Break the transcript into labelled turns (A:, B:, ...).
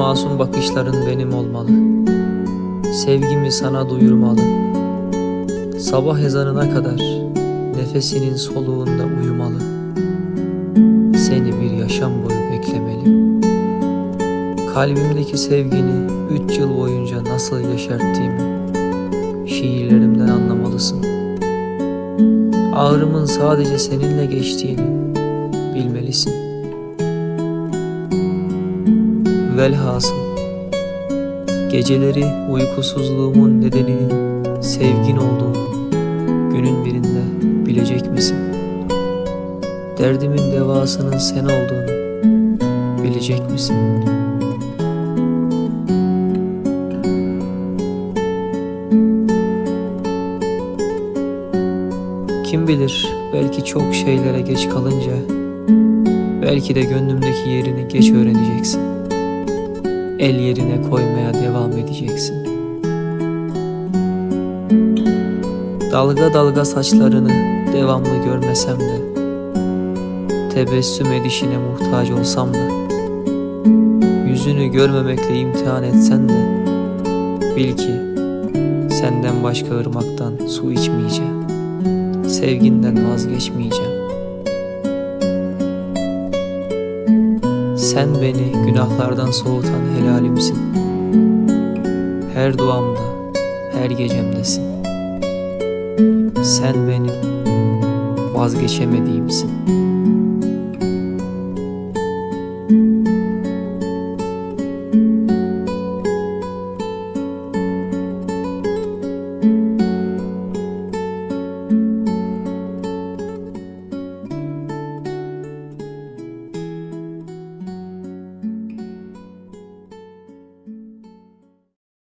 A: Masum bakışların benim olmalı. Sevgimi sana duyurmalı. Sabah ezanına kadar nefesinin soluğunda uyumalı. Seni bir yaşam boyu beklemeli. Kalbimdeki sevgini üç yıl boyunca nasıl yaşarttığımı şiirlerimden anlamalısın. Ağrımın sadece seninle geçtiğini bilmelisin. Velhasıl geceleri uykusuzluğumun nedeninin sevgin olduğunu günün birinde bilecek misin? Derdimin devasının sen olduğunu bilecek misin? Kim bilir belki çok şeylere geç kalınca belki de gönlümdeki yerini geç öğreneceksin. El yerine koymaya devam edeceksin. Dalga dalga saçlarını devamlı görmesem de tebessüm edişine muhtaç olsam da yüzünü görmemekle imtihan etsen de bil ki senden başka ırmaktan su içmeyeceğim sevginden vazgeçmeyeceğim. Sen beni günahlardan soğutan helalimsin. Her duamda, her gecemdesin. Sen benim vazgeçemediğimsin.